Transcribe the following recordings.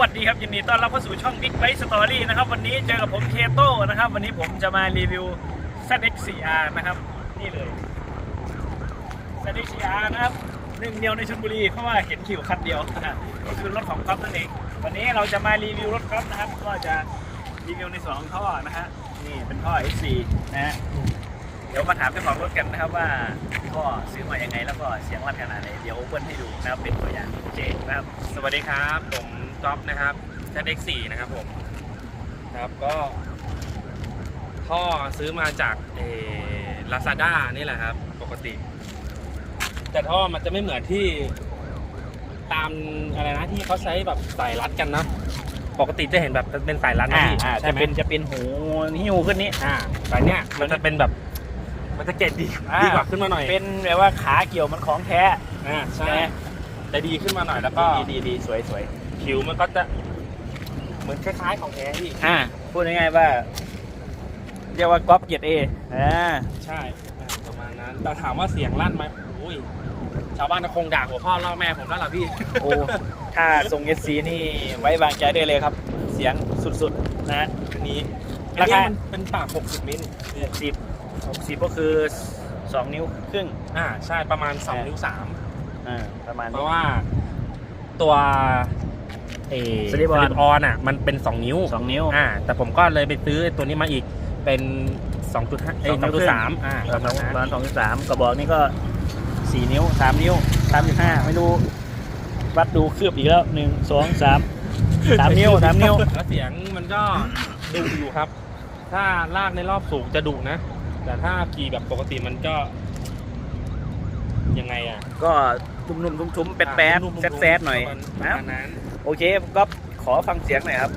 วัสดีครับยินดีต้อนรับเข้าสู่ช่อง Big Bike Story นะครับวันนี้เจอกับผมเคโต้นะครับ วันนี้ผมจะมารีวิว ZX4R นะครับนี่เลย ZX4R นะครับหนึ่งเดียวในชลบุรีเพราะว่าเห็นคิวคันเดียวนะก็คือรถของก๊อฟนั่นเองวันนี้เราจะมารีวิวรถก๊อฟนะครับ ก็จะรีวิวในส่วนของท่อนะฮะนี่เป็นท่อ S4 นะฮะเดี๋ยวมาถามเจ้าของรถกันนะครับว่าท่อซื้อมายังไงแล้วก็เสียงวัดขนาดไหนเดี๋ยวเบิ้ลให้ดูนะครับเป็นตัวอย่างโอเคนะครับสวัสดีครับผม จ๊อบนะครับ ZX4 นะครับผมครับก็ท่อซื้อมาจากเอลาซาด้านี่แหละครับ ปกติ แต่ท่อมันจะไม่เหมือนที่ตามอะไรนะที่เขาใช้แบบสายรัดกันนะปกติจะเห็นแบบเป็นสายรัดนะอ่าพี่อ่าใช่จะไหมเป็นจะเป็นหูหิ้วขึ้นนี้อ่าแต่เนี้ยมันจะเป็นแบบ มันจะเกรดดีอ่าดีกว่าขึ้นมาหน่อยเป็นแบบว่าขาเกี่ยวมันของแท้อ่าใช่นะจะดีขึ้นมาหน่อยแล้วก็ดีดีดีสวยสวย ผิวมันก็จะเหมือนคล้ายๆของแท้พี่อ่าพูดง่ายๆว่า เรียกว่าก๊อปเกียรติเออ่าใช่อ่าประมาณนั้นแต่ถามว่าเสียงลั่นไหมโอ้ยชาวบ้านก็คงด่าหัวพ่อล่อแม่ผมแล้วล่ะพี่โอ้ถ้าทรงเอซีนี่ไว้วางใจได้เลยครับ เสียงสุดๆนะอันนี้ราราคาคามันเป็นปาก60มิลหกสิบหกสิบก็คือสองนิ้วครึ่งอ่าใช่ประมาณอ่า2นิ้วอ่าประมาณ3เพนี้ราะว่าตัว เอสลิปออน ออนอะ มันเป็น 2 นิ้วสองนิ้ว อ่า แต่ผมก็เลยไปซื้อตัวนี้มาอีกเป็น2.5เอ้ยสองนิ้วครึ่ง 2.3อ่าปประระมามาณณนั้นประมาณสองจุดสามกระบอกนี่ก็สี่นิ้วสามนิ้วสามจุดห้าไม่รู้วัดดูคืบอีกแล้วหนึ่งสองสามสามนิ้วสามนิ้ว แล้วเสียงมันก็ดุอยู่ครับ ถ้าลากในรอบสูงจะดุนะ แต่ถ้าขี่แบบปกติมันก็ ยังไงอะก็นุ่มๆทุ้มๆแป๊ดนุ่มๆๆแซดๆหน่อยประนะมาณนั้น โอเคก็ขอฟังเสียงหน่อยครับ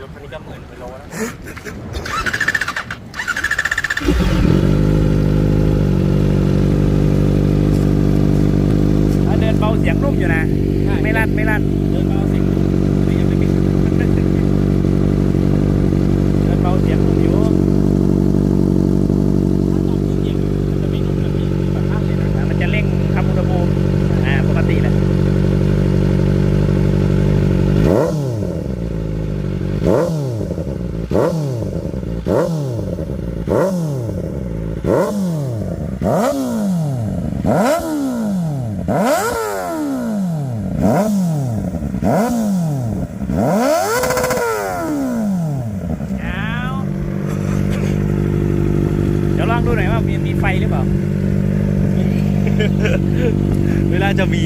รถคันนี้ก็เหมือนไปโลแล้วเดินเบาเสียงนุ่มอยู่นะ ไม่ลั่นไม่ลั่นเดินมาสิแต่ยังไม่มี เดินเบาเสียงนุ่มอยู่ ถ้าตอนยิงยิงมันจะไม่นุ่มนะพี่แบบภาพเลยนะ อ่ามันจะเร่งทำอุณหภูมิอ่าปกติแหละ เอาเดี๋ยวลองดูหน่อยว่ามีมีไฟหรือเปล่า เวลาจะมี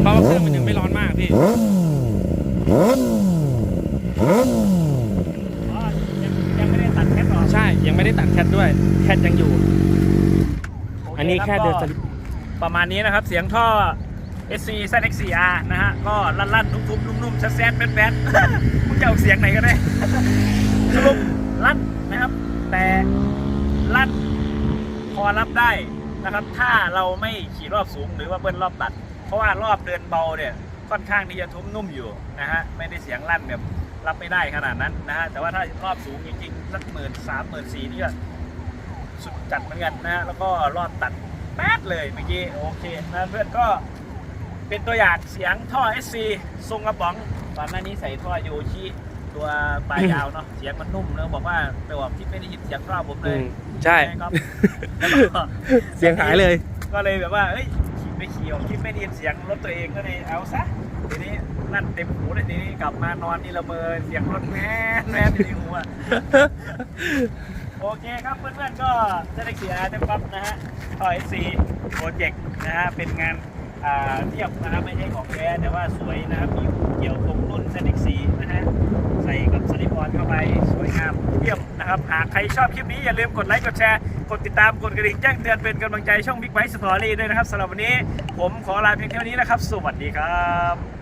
เพราะว่าเครื่องมันยังไม่ร้อนมากพี่อ๋อยังยังไม่ได้ตัดแคปหรอ ใช่ ยังไม่ได้ตัดแคทด้วย แคทยังอยู่โเอันนี้แค่รับเดินก็สลิปประมาณนี้นะครับ เสียงท่อ SC ZX4R นะฮะ ก็ลั่นๆทุบๆนุ่มๆแซดๆแป๊ดๆมึงจะเอาเสียงไหนก็ได้สรุปลั่นนะครับ แต่ลั่นพอรับได้นะครับ ถ้าเราไม่ขี่รอบสูงหรือว่าเบิ้ลรอบตัด เพราะว่ารอบเดินเบาเนี่ยค่อนข้างที่จะทุ้มนุ่มอยู่นะฮะ ไม่ได้เสียงลั่นแบบรับไม่ได้ขนาดนั้นนะฮะ แต่ว่าถ้ารอบสูงจริงๆสักหมื่นสามหมื่นสี่นี่ก็ สุดจัดเหมือนกันนะฮะแล้วก็รอบตัดแป๊ดเลยเมื่อกี้โอเคนะเพื่อนก็เป็นตัวอย่างเสียงท่อ SC ทรงกระป๋องตอนหน้านี้ใส่ท่อโยชิตัวปลายยาวเนาะเสียงมันนุ่มแล้วบอกว่าไปบอกที่ไม่ได้ยินเสียงรอบผมเลยใช่ครับแล้วก็เสียงหายเลย ก็เลยแบบว่าเอ้ยขี่ไปขี่ของคิดไม่ได้ยินเสียงรถตัวเองก็เลยเอาซะทีนี้นั่นเต็มหูเลยทีนี้กลับมานอนนี่ละเมอเสียงรถแม่นแม่นในหูอะ โอเคครับเพื่อนๆก็จะได้เขียนเต็มปั๊บนะฮะทอยซีโปรเจกต์นะฮะเป็นงานเทียบนะครับไม่ใช่ของแท้แต่ว่าสวยนะครับมีเกี่ยวตรงรุ่น ZX4 นะฮะใส่กับสลิปออนเข้าไปสวยงามเยี่ยมนะครับหากใครชอบคลิปนี้อย่าลืมกดไลค์กดแชร์กดติดตามกดกระดิ่งแจ้งเตือนเป็นกำลังใจช่อง Big Bike Story ด้วยนะครับสำหรับวันนี้ผมขอลาเพียงเท่านี้นะครับ สวัสดีครับ